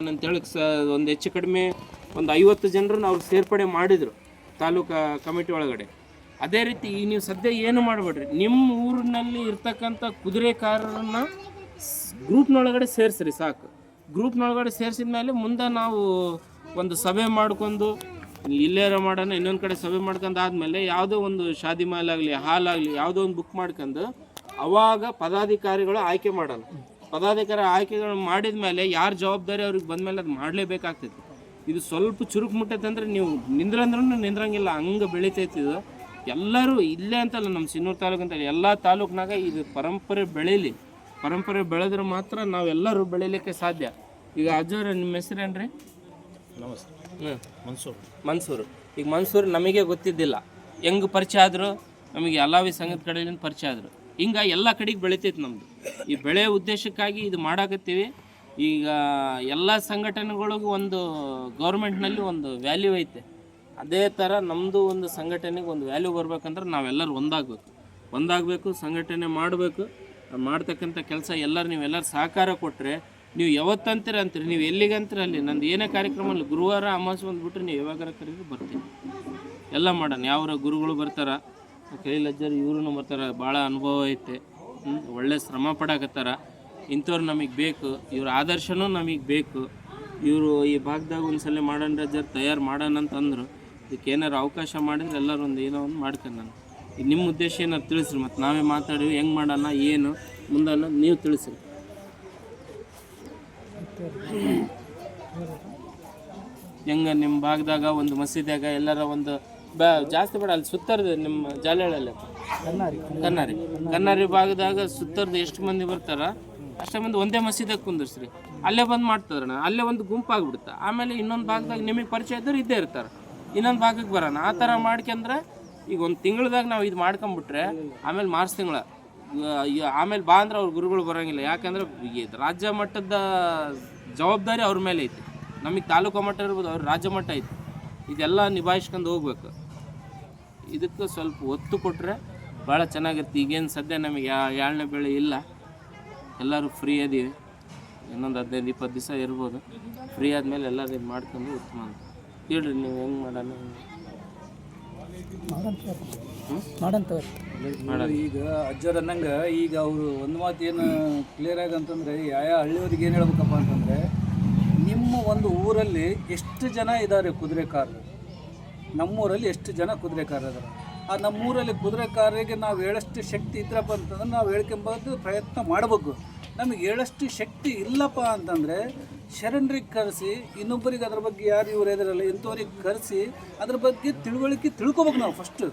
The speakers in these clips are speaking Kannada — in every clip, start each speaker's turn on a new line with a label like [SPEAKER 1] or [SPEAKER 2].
[SPEAKER 1] ಅಂತೇಳಿ ಸ ಒಂದು ಹೆಚ್ಚು ಕಡಿಮೆ ಒಂದು ಐವತ್ತು ಜನರನ್ನು ಅವ್ರು ಸೇರ್ಪಡೆ ಮಾಡಿದರು ತಾಲೂಕಾ ಕಮಿಟಿ ಒಳಗಡೆ. ಅದೇ ರೀತಿ ಈ ನೀವು ಸದ್ಯ ಏನು ಮಾಡಬೇಡ್ರಿ? ನಿಮ್ಮ ಊರಿನಲ್ಲಿ ಇರ್ತಕ್ಕಂಥ ಕುದುರೆಕಾರರನ್ನ ಗ್ರೂಪ್ನೊಳಗಡೆ ಸೇರಿಸ್ರಿ ಸಾಕು. ಗ್ರೂಪ್ನೊಳಗಡೆ ಸೇರಿಸಿದ ಮೇಲೆ ಮುಂದೆ ನಾವು ಒಂದು ಸಭೆ ಮಾಡ್ಕೊಂಡು ಇಲ್ಲೇರ ಮಾಡೋಣ, ಇನ್ನೊಂದು ಕಡೆ ಸಭೆ ಮಾಡ್ಕೊಂಡು ಆದಮೇಲೆ ಯಾವುದೋ ಒಂದು ಶಾದಿ ಮಾಲ್ ಆಗಲಿ ಹಾಲ್ ಆಗಲಿ ಯಾವುದೋ ಒಂದು ಬುಕ್ ಮಾಡ್ಕೊಂಡು ಅವಾಗ ಪದಾಧಿಕಾರಿಗಳು ಆಯ್ಕೆ ಮಾಡೋಣ. ಪದಾಧಿಕಾರಿ ಆಯ್ಕೆಗಳು ಮಾಡಿದ ಮೇಲೆ ಯಾರ ಜವಾಬ್ದಾರಿ ಅವ್ರಿಗೆ ಬಂದಮೇಲೆ ಅದು ಮಾಡಲೇಬೇಕಾಗ್ತೈತಿ. ಇದು ಸ್ವಲ್ಪ ಚುರುಕು ಮುಟ್ಟೈತೆ ಅಂದ್ರೆ ನೀವು ನಿಂದ್ರಂದ್ರೂ ನಿಂದ್ರಂಗಿಲ್ಲ ಹಂಗೆ ಬೆಳಿತೈತಿ ಇದು. ಎಲ್ಲರೂ ಇಲ್ಲೇ ಅಂತಲ್ಲ ನಮ್ಮ ಸಿನ್ನೂರು ತಾಲೂಕು ಅಂತಲ್ಲ ಎಲ್ಲ ತಾಲೂಕಿನಾಗ ಇದು ಪರಂಪರೆ ಬೆಳೀಲಿ. ಪರಂಪರೆ ಬೆಳೆದ್ರೆ ಮಾತ್ರ ನಾವೆಲ್ಲರೂ ಬೆಳೀಲಿಕ್ಕೆ ಸಾಧ್ಯ. ಈಗ ಅಜ್ಜವ್ರ ನಿಮ್ಮ ಹೆಸರೇನ್ರಿ?
[SPEAKER 2] ನಮಸ್ತೆ.
[SPEAKER 1] ಹ್ಞೂ
[SPEAKER 2] ಮನ್ಸೂರ್.
[SPEAKER 1] ಮನ್ಸೂರು. ಈಗ ಮನ್ಸೂರು ನಮಗೆ ಗೊತ್ತಿದ್ದಿಲ್ಲ. ಹೆಂಗೆ ಪರಿಚಯ ಆದರು? ನಮಗೆ ಅಲಾವಿ ಸಂಘದ ಕಡೆಯಿಂದ ಪರಿಚಯ ಆದರು. ಹಿಂಗೆ ಎಲ್ಲ ಕಡೆಗೆ ಬೆಳಿತೈತೆ ನಮ್ಮದು ಈ ಬೆಳೆ ಉದ್ದೇಶಕ್ಕಾಗಿ ಇದು ಮಾಡಾಕತ್ತೀವಿ. ಈಗ ಎಲ್ಲ ಸಂಘಟನೆಗಳಿಗೂ ಒಂದು ಗೌರ್ಮೆಂಟ್ನಲ್ಲಿ ಒಂದು ವ್ಯಾಲ್ಯೂ ಐತೆ. ಅದೇ ಥರ ನಮ್ಮದು ಒಂದು ಸಂಘಟನೆಗೆ ಒಂದು ವ್ಯಾಲ್ಯೂ ಬರ್ಬೇಕಂದ್ರೆ ನಾವೆಲ್ಲರೂ ಒಂದಾಗಬೇಕು. ಒಂದಾಗಬೇಕು, ಸಂಘಟನೆ ಮಾಡಬೇಕು. ಮಾಡ್ತಕ್ಕಂಥ ಕೆಲಸ ಎಲ್ಲರೂ ನೀವೆಲ್ಲರೂ ಸಹಕಾರ ಕೊಟ್ಟರೆ ನೀವು ಯಾವತ್ತಂತೀರ ಅಂತೀರಿ, ನೀವು ಎಲ್ಲಿಗಂತೀರ ಅಲ್ಲಿ? ನಂದು ಏನೇ ಕಾರ್ಯಕ್ರಮ ಅಲ್ಲಿ ಗುರುವಾರ ಅಮಾವಾಸ್ಯೆ ಬಂದುಬಿಟ್ರೆ ನೀವು ಯಾವಾಗಾರ ಕರೀರಿ ಬರ್ತೀನಿ ಎಲ್ಲ ಮಾಡೋಣ. ಯಾವ ಗುರುಗಳು ಬರ್ತಾರೆ? ಕೈಲಜ್ಜರು ಇವ್ರೂ ಬರ್ತಾರೆ. ಭಾಳ ಅನುಭವ ಐತೆ. ಒಳ್ಳೆ ಶ್ರಮ ಪಡಾಕತ್ತಾರ. ಇಂಥವ್ರು ನಮಗೆ ಬೇಕು ಇವ್ರ ಆದರ್ಶನೂ ನಮಗೆ ಬೇಕು. ಇವರು ಈ ಭಾಗದಾಗ ಒಂದು ಸಲ ಮಾಡೋಣ ರಜ್ಜರ್ ತಯಾರು ಮಾಡೋಣ ಅಂತಂದ್ರು ಇದಕ್ಕೆ ಏನಾರು ಅವಕಾಶ ಮಾಡಿದ್ರೆ ಎಲ್ಲರೂ ಒಂದು ಏನೋ ಒಂದು ಮಾಡ್ತೇನೆ ನಾನು. ನಿಮ್ಮ ಉದ್ದೇಶ ಏನಾರು ತಿಳಿಸ್ರಿ ಮತ್ತು ನಾವೇ ಮಾತಾಡಿ ಹೆಂಗೆ ಮಾಡೋಣ ಏನು ಮುಂದೆ ಅನ್ನೋದು ನೀವು ತಿಳಿಸ್ರಿ. ಹೆಂಗೆ ನಿಮ್ಮ ಭಾಗದಾಗ ಒಂದು ಮಸೀದಿಯಾಗ ಎಲ್ಲರ ಒಂದು ಬ, ಜಾಸ್ತಿ ಬೇಡ, ಅಲ್ಲಿ ಸುತ್ತರ್ದು ನಿಮ್ಮ ಜಾಲಹಳ್ಳಿ ಕನ್ನಾರಿ. ಕನ್ನಾರಿ ಭಾಗದಾಗ ಸುತ್ತರ್ದು ಎಷ್ಟು ಮಂದಿ ಬರ್ತಾರ? ಅಷ್ಟೇ ಮಂದಿ ಒಂದೇ ಮಸೀದಾಗ ಕುಂದಿರ್ಸ್ರಿ. ಅಲ್ಲೇ ಬಂದು ಮಾಡ್ತದ್ರಣ ಅಲ್ಲೇ ಒಂದು ಗುಂಪಾಗ್ಬಿಡುತ್ತೆ. ಆಮೇಲೆ ಇನ್ನೊಂದು ಭಾಗದಾಗ ನಿಮಗೆ ಪರಿಚಯ ಇದ್ದರೆ ಇದ್ದೇ ಇರ್ತಾರೆ. ಇನ್ನೊಂದು ಭಾಗಕ್ಕೆ ಬರೋಣ. ಆ ಥರ ಮಾಡ್ಕೊಂಡ್ರೆ ಈಗ ಒಂದು ತಿಂಗಳದಾಗ ನಾವು ಇದು ಮಾಡ್ಕೊಂಬಿಟ್ರೆ ಆಮೇಲೆ ಮಾರ್ಚ್ ತಿಂಗಳ. ಆಮೇಲೆ ಬಾ ಅಂದ್ರೆ ಅವ್ರ ಗುರುಗಳು ಬರೋಂಗಿಲ್ಲ. ಯಾಕಂದ್ರೆ ರಾಜ್ಯ ಮಟ್ಟದ ಜವಾಬ್ದಾರಿ ಅವ್ರ ಮೇಲೆ ಐತಿ. ನಮಗೆ ತಾಲೂಕು ಮಟ್ಟ ಇರ್ಬೋದು, ಅವ್ರ ರಾಜ್ಯ ಮಟ್ಟ ಐತಿ. ಇದೆಲ್ಲ ನಿಭಾಯಿಸ್ಕೊಂಡು ಹೋಗ್ಬೇಕು. ಇದಕ್ಕೆ ಸ್ವಲ್ಪ ಒತ್ತು ಕೊಟ್ಟರೆ ಭಾಳ ಚೆನ್ನಾಗಿರುತ್ತೆ. ಈಗೇನು ಸದ್ಯ ನಮಗೆ ಯಾ ಎರಡನೇ ಬೆಳೆ ಇಲ್ಲ. ಎಲ್ಲರೂ ಫ್ರೀ ಅದೀವಿ. ಇನ್ನೊಂದು ಹದಿನೈದು ಇಪ್ಪತ್ತು ದಿವಸ ಇರ್ಬೋದು. ಫ್ರೀ ಆದಮೇಲೆ ಎಲ್ಲರೂ ಇದು ಮಾಡ್ಕೊಂಡು ಉತ್ತಮ ಅಂತ. ಹೇಳ್ರಿ ನೀವು ಹೆಂಗೆ ಮಾಡೋಣ?
[SPEAKER 3] ಈಗ ಅಜ್ಜರ ಅನ್ನಂಗೆ ಈಗ ಅವರು ಒಂದು ಮಾತು ಏನು ಕ್ಲಿಯರ್ ಆಗಿ ಅಂತಂದರೆ ಯಾವ ಹಳ್ಳಿಯವ್ರಿಗೆ ಏನು ಹೇಳ್ಬೇಕಪ್ಪ ಅಂತಂದರೆ ನಿಮ್ಮ ಒಂದು ಊರಲ್ಲಿ ಎಷ್ಟು ಜನ ಇದ್ದಾರೆ ಕುದುರೆಕಾರರು ನಮ್ಮೂರಲ್ಲಿ ಎಷ್ಟು ಜನ ಕುದುರೆಕಾರರು ಆ ನಮ್ಮೂರಲ್ಲಿ ಕುದುರೆಕಾರರಿಗೆ ನಾವು ಹೇಳಷ್ಟು ಶಕ್ತಿ ಇದ್ರಪ್ಪ ಅಂತಂದ್ರೆ ನಾವು ಹೇಳ್ಕೊಂಬೋದು ಪ್ರಯತ್ನ ಮಾಡಬೇಕು. ನಮಗೆ ಹೇಳಷ್ಟು ಶಕ್ತಿ ಇಲ್ಲಪ್ಪ ಅಂತಂದರೆ ಶರಣರಿಗೆ ಕರೆಸಿ, ಇನ್ನೊಬ್ಬರಿಗೆ ಅದ್ರ ಬಗ್ಗೆ ಯಾರು ಇವ್ರು ಎದುರಲ್ಲ ಇಂಥವ್ರಿಗೆ ಕರೆಸಿ ಅದ್ರ ಬಗ್ಗೆ ತಿಳುವಳಿಕೆ ತಿಳ್ಕೊಬೇಕು ನಾವು ಫಸ್ಟು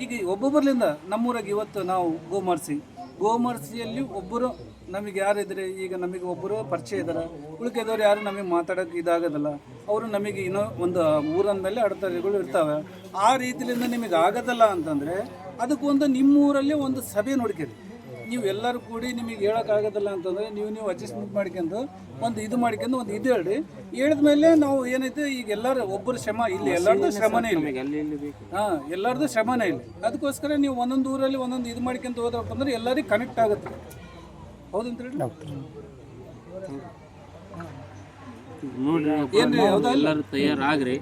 [SPEAKER 3] ಈಗ ಒಬ್ಬೊಬ್ಬರಿಂದ ನಮ್ಮೂರಾಗ ಇವತ್ತು ನಾವು ಗೋಮಾರ್ಸಿ ಗೋಮಾರ್ಸಿಯಲ್ಲಿ ಒಬ್ಬರು ನಮಗೆ ಯಾರಿದ್ರೆ, ಈಗ ನಮಗೆ ಒಬ್ಬರು ಪರಿಚಯ ಇದ್ದಾರೆ. ಉಳಿಕೆದವ್ರು ಯಾರು ನಮಗೆ ಮಾತಾಡೋಕೆ ಇದಾಗೋದಿಲ್ಲ. ಅವರು ನಮಗೆ ಇನ್ನೂ ಒಂದು ಊರನ ಅಡೆತಡೆಗಳು ಇರ್ತವೆ. ಆ ರೀತಿಯಿಂದ ನಿಮಗೆ ಆಗೋದಲ್ಲ ಅಂತಂದರೆ, ಅದಕ್ಕೊಂದು ನಿಮ್ಮ ಊರಲ್ಲಿ ಒಂದು ಸಭೆ ನೋಡ್ಕೊಳ್ಳಿ ನೀವು ಎಲ್ಲರೂ ಕೂಡಿ ನಿಮಗೆ ಹೇಳೋಕ್ಕಾಗೋದಿಲ್ಲ ಅಂತಂದರೆ ನೀವು ನೀವು ಅಡ್ಜಸ್ಟ್ಮೆಂಟ್ ಮಾಡ್ಕೊಂಡು ಒಂದು ಇದು ಮಾಡ್ಕೊಂಡು ಒಂದು ಇದು ಹೇಳ್ರಿ. ಹೇಳಿದ್ಮೇಲೆ ನಾವು ಏನೈತೆ ಈಗ ಎಲ್ಲರೂ ಒಬ್ಬರು ಶ್ರಮ ಇಲ್ಲಿ ಎಲ್ಲರದ್ದು ಶ್ರಮನೇ ಇಲ್ಲ. ಹಾಂ ಎಲ್ಲರದ್ದು ಶ್ರಮನೇ ಇಲ್ಲ. ಅದಕ್ಕೋಸ್ಕರ ನೀವು ಒಂದೊಂದು ಊರಲ್ಲಿ ಒಂದೊಂದು ಇದು ಮಾಡ್ಕೊಂತ ಹೋದ್ರಪ್ಪಂದ್ರೆ ಎಲ್ಲರಿಗೂ ಕನೆಕ್ಟ್ ಆಗುತ್ತೆ. ಹೌದಂತ ಹೇಳಿ?
[SPEAKER 1] ನೋಡ್ರಿ
[SPEAKER 3] ಏನ್ರಿ, ಹೌದಾ?
[SPEAKER 1] ಎಲ್ಲರೂ ತಯಾರಾಗ್ರಿ.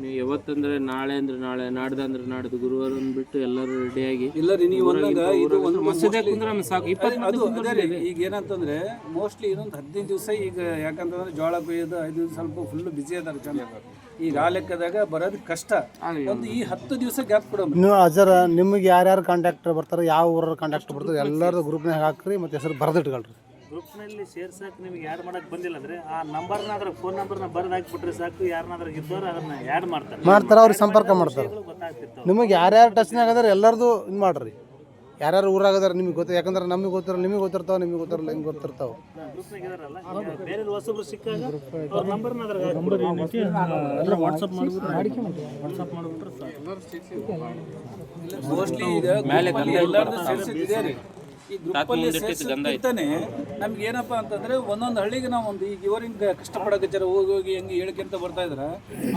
[SPEAKER 1] ನೀವು ಯಾವತ್ತಂದ್ರೆ ನಾಳೆ ಅಂದ್ರೆ ನಾಳೆ ನಾಡ್ದು ಅಂದ್ರೆ ನಾಡ್ದು ಗುರುವಾರ ಬಿಟ್ಟು ಎಲ್ಲರೂ ರೆಡಿಯಾಗಿ
[SPEAKER 3] ಇಲ್ಲ ರೀ ನೀವು ಅಂದಾಗ ಇದು ಒಂದು
[SPEAKER 1] ಮಸೀದಿ ಕುಂದ್ರೆ ನಮ್ಗೆ ಸಾಕು. ಇಪ್ಪತ್ತು
[SPEAKER 3] ಅದು ಅದೇ ರೀ ಈಗ ಏನಂತಂದ್ರೆ ಮೋಸ್ಟ್ಲಿ ಇನ್ನೊಂದು ಹದಿನೈದು ದಿವಸ ಈಗ ಯಾಕಂತಂದ್ರೆ ಜೋಳ ಕೊಯ್ಯೋದು ಐದು ದಿವಸ ಸ್ವಲ್ಪ ಫುಲ್ ಬಿಸಿ ಅದಾರ ಜನ. ಈಗ ಆ ಲೆಕ್ಕದಾಗ ಬರೋದು ಕಷ್ಟ. ಒಂದು ಈ ಹತ್ತು ದಿವಸ ಗ್ಯಾಪ್ ಕೊಡೋ
[SPEAKER 2] ನೀವು ಅಜರ ನಿಮಗೆ ಯಾರ್ಯಾರು ಕಾಂಟ್ಯಾಕ್ಟ್ ಬರ್ತಾರೆ ಯಾವ ಊರ ಕಾಂಟ್ಯಾಕ್ಟ್ ಬರ್ತಾರೆ ಎಲ್ಲರದು ಗ್ರೂಪ್ನಾಗ ಹಾಕ್ರಿ ಮತ್ತೆ ಹೆಸರು ಬರೆದಿಟ್ಕೊಳ್ರಿ.
[SPEAKER 4] ಗ್ರೂಪ್ನಲ್ಲಿ ಸೇರ್ಸಕ್ಕೆ ನಿಮ್ಗೆ ಯಾರು ಮಾಡಕ್ಕೆ ಬಂದಿಲ್ಲ ಅಂದರೆ ಆ ನಂಬರ್ನಾದ್ರೆ ಫೋನ್ ನಂಬರ್ನ ಬರೆದು ಹಾಕಿಬಿಟ್ರೆ ಸಾಕು ಯಾರನ್ನಾದ್ರೂ ಇದ್ದವ್ರು ಅದನ್ನ ಆ್ಯಡ್ ಮಾಡ್ತಾರೆ.
[SPEAKER 2] ಮಾಡ್ತಾರೆ ಅವ್ರಿಗೆ ಸಂಪರ್ಕ ಮಾಡ್ತಾರೆ.
[SPEAKER 4] ಗೊತ್ತಾಗ್ತಿತ್ತು
[SPEAKER 2] ನಿಮಗೆ ಯಾರ್ಯಾರು ಟಚ್ನಾಗ ಅದಾರ ಎಲ್ಲರದು ಇದು ಮಾಡ್ರಿ. ಯಾರ್ಯಾರು ಊರಾಗದಾರ ನಿಮಗೆ ಗೊತ್ತ ಯಾಕಂದ್ರೆ ನಮಗೆ ಗೊತ್ತಿರ ನಿಮಗೆ ಗೊತ್ತಿರ್ತಾವೆ ನಿಮಗೆ ಗೊತ್ತಿರಲ್ಲ ಹಿಂಗೆ ಗೊತ್ತಿರ್ತಾವೆ.
[SPEAKER 4] ಗ್ರೂಪ್ನಾಗ ಇದಾರಲ್ಲ ಈಗ ಬೇರೆ ಹೊಸಬ್ರು ಸಿಕ್ಕಾಗ ಅವ್ರ ನಂಬರ್ನ ಅದ್ರಾಗ ಹಾಕ್ಬಿಡ್ರಿ. ಎಲ್ಲ ವಾಟ್ಸಪ್ ಮಾಡಿಬಿಟ್ರೆ ವಾಟ್ಸಪ್ ಮಾಡಿಬಿಟ್ರೆ ಸಾಕು.
[SPEAKER 3] ಮೋಸ್ಟ್ಲಿ ಈಗ ಎಲ್ಲರದ್ದು ಸೇರಿಸಿದೆ ರೀ. ಈ ಗ್ರೂಪಲ್ಲಿ ನಮ್ಗೆ ಏನಪ್ಪ ಅಂತಂದ್ರೆ ಒಂದೊಂದು ಹಳ್ಳಿಗೆ ನಾವು ಒಂದು ಈಗ ಇವರಿಂದ ಹಿಂಗೆ ಕಷ್ಟಪಡಕಚ್ಚಾರ ಹೋಗಿ ಹೋಗಿ ಹೆಂಗೆ ಹೇಳ್ಕೊಂತ ಬರ್ತಾ ಇದ್ರೆ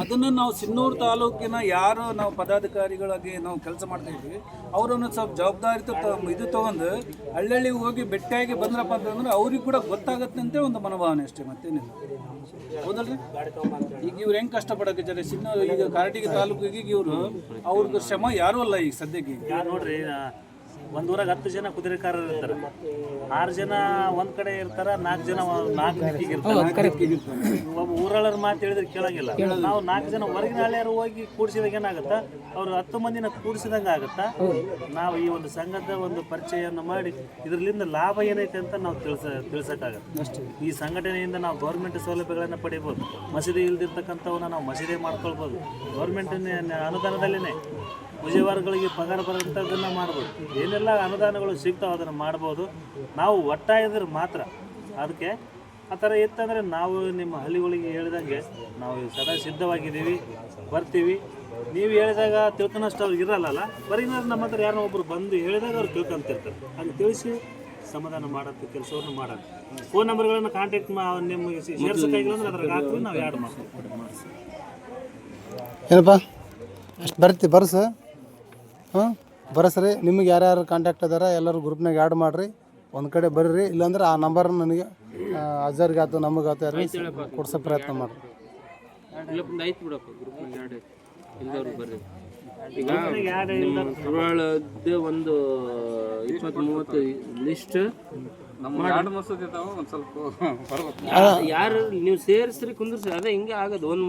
[SPEAKER 3] ಅದನ್ನ ನಾವು ಸಿನ್ನೂರು ತಾಲೂಕಿನ ಯಾರು ನಾವು ಪದಾಧಿಕಾರಿಗಳಾಗಿ ನಾವು ಕೆಲಸ ಮಾಡ್ತಾ ಇದ್ವಿ ಅವರನ್ನು ಸ್ವಲ್ಪ ಜವಾಬ್ದಾರಿ ಇದು ತಗೊಂಡು ಹಳ್ಳಿಗೆ ಹೋಗಿ ಭೇಟಿಯಾಗಿ ಬಂದ್ರಪ್ಪ ಅಂತಂದ್ರೆ ಅವ್ರಿಗೆ ಕೂಡ ಗೊತ್ತಾಗತ್ತೆ ಅಂತ ಒಂದು ಮನೋಭಾವನೆ ಅಷ್ಟೇ ಮತ್ತೇನಿಲ್ಲ. ಹೌದಲ್ರಿ? ಈಗ ಇವ್ರು ಹೆಂಗ್ ಕಷ್ಟಪಡಕಚ್ಚಾರೆ ಸಿನ್ನೂರು ಈಗ ಕಾರಟಗಿ ತಾಲೂಕಿಗೆ ಇವರು ಅವ್ರದ್ದು ಶ್ರಮ ಯಾರು ಅಲ್ಲ ಈಗ ಸದ್ಯಕ್ಕೆ.
[SPEAKER 4] ಯಾರು ನೋಡ್ರಿ ಆ, ಒಂದ್ ಊರಾಗ ಹತ್ತು ಜನ ಕುದುರೆಕಾರರು ಇರ್ತಾರೆ. ಆರು ಜನ ಒಂದ್ ಕಡೆ ಇರ್ತಾರ ನಾಲ್ಕು ಜನ ನಾಲ್ಕು ದಿಕ್ಕಿಗೆ ಇರ್ತಾರೆ. ಒಬ್ಬ ಊರಾಳರ ಮಾತು ಹೇಳಿದ್ರೆ ಕೇಳಂಗಿಲ್ಲ. ನಾವು ನಾಲ್ಕು ಜನ ಹೊರಗಿನ ಹಳ್ಳಿಯರು ಹೋಗಿ ಕೂಡಿಸಿದಾಗ ಏನಾಗುತ್ತಾ ಅವ್ರು ಹತ್ತು ಮಂದಿನ ಕೂಡಿಸಿದಂಗ ಆಗುತ್ತಾ ನಾವು ಈ ಒಂದು ಸಂಘದ ಒಂದು ಪರಿಚಯವನ್ನು ಮಾಡಿ ಇದರಿಂದ ಲಾಭ ಏನೈತೆ ಅಂತ ನಾವು ತಿಳಿಸ ತಿಳಿಸಕ್ಕಾಗತ್ತೆ. ಈ ಸಂಘಟನೆಯಿಂದ ನಾವು ಗೌರ್ಮೆಂಟ್ ಸೌಲಭ್ಯಗಳನ್ನು ಪಡಿಬೋದು. ಮಸೀದಿ ಇಲ್ದಿರ್ತಕ್ಕಂಥವನ್ನ ನಾವು ಮಸೀದಿ ಮಾಡ್ಕೊಳ್ಬೋದು. ಗೌರ್ಮೆಂಟ್ ಅನುದಾನದಲ್ಲಿನೇ. ವಿಜಯವಾರಗಳಿಗೆ ಪಗಾರ ಬರೋಂಥದ್ದನ್ನು ಮಾಡ್ಬೋದು. ಏನೆಲ್ಲ ಅನುದಾನಗಳು ಸಿಗ್ತಾವೆ ಅದನ್ನು ಮಾಡ್ಬೋದು. ನಾವು ಒಟ್ಟಾಗಿದ್ರೆ ಮಾತ್ರ. ಅದಕ್ಕೆ ಆ ಥರ ಇತ್ತಂದರೆ ನಾವು ನಿಮ್ಮ ಹಳ್ಳಿಗಳಿಗೆ ಹೇಳಿದಂಗೆ ನಾವು ಸದಾ ಸಿದ್ಧವಾಗಿದ್ದೀವಿ, ಬರ್ತೀವಿ. ನೀವು ಹೇಳಿದಾಗ ತಿಳ್ಕೊಳಷ್ಟು ಅವ್ರಿಗೆ ಇರಲ್ಲ ಬರೀನಾದ್ರು ನಮ್ಮ ಹತ್ರ ಯಾರೋ ಒಬ್ಬರು ಬಂದು ಹೇಳಿದಾಗ ಅವ್ರು ತಿಳ್ಕೊಂತಿರ್ತಾರೆ. ಅದು ತಿಳಿಸಿ ಸಮಾಧಾನ ಮಾಡೋದು, ಕೆಲಸವನ್ನು ಮಾಡೋದು. ಫೋನ್ ನಂಬರ್ಗಳನ್ನು ಕಾಂಟ್ಯಾಕ್ಟ್ ಮಾ ನಿಮಗೆ ಸೇರ್ಸೋಕ್ಕಾಗಿಲ್ಲ ಅಂದ್ರೆ ಅದ್ರಾಗ ಹಾಕ್ತೀವಿ ನಾವು ಯಾಡ್ ಮಾಡ್ತೀವಿ.
[SPEAKER 2] ಏನಪ್ಪ? ಅಷ್ಟು ಬರ್ತಿ, ಬರ್ಸ. ಹಾಂ ಬರಸ್ರಿ ನಿಮಗೆ ಯಾರ್ಯಾರು ಕಾಂಟ್ಯಾಕ್ಟ್ ಅದಾರ ಎಲ್ಲರೂ ಗ್ರೂಪ್ನಾಗ ಆ್ಯಡ್ ಮಾಡಿರಿ ಒಂದು ಕಡೆ ಬರ್ರಿ ಇಲ್ಲಾಂದ್ರೆ ಆ ನಂಬರ್ ನನಗೆ ಅಜರ್ಗೆ ಆಯ್ತು ನಮಗಾಯ್ತು ಯಾರು ಕೊಡ್ಸೋ ಪ್ರಯತ್ನ ಮಾಡಿರಿ.
[SPEAKER 1] ಈಗ
[SPEAKER 4] ಯಾಡ್
[SPEAKER 1] ನಿಮ್ಮ ಸುರಳದ ಒಂದು ಇಪ್ಪತ್ತು ಮೂವತ್ತು ಲಿಸ್ಟ್ ಯಾರು ನೀವು ಸೇರಿಸ್ರಿ ಕುಂದ್ರಿಸ್ರಿ ಅದೇ ಹಿಂಗೆ ಆಗೋದು. ಒಂದು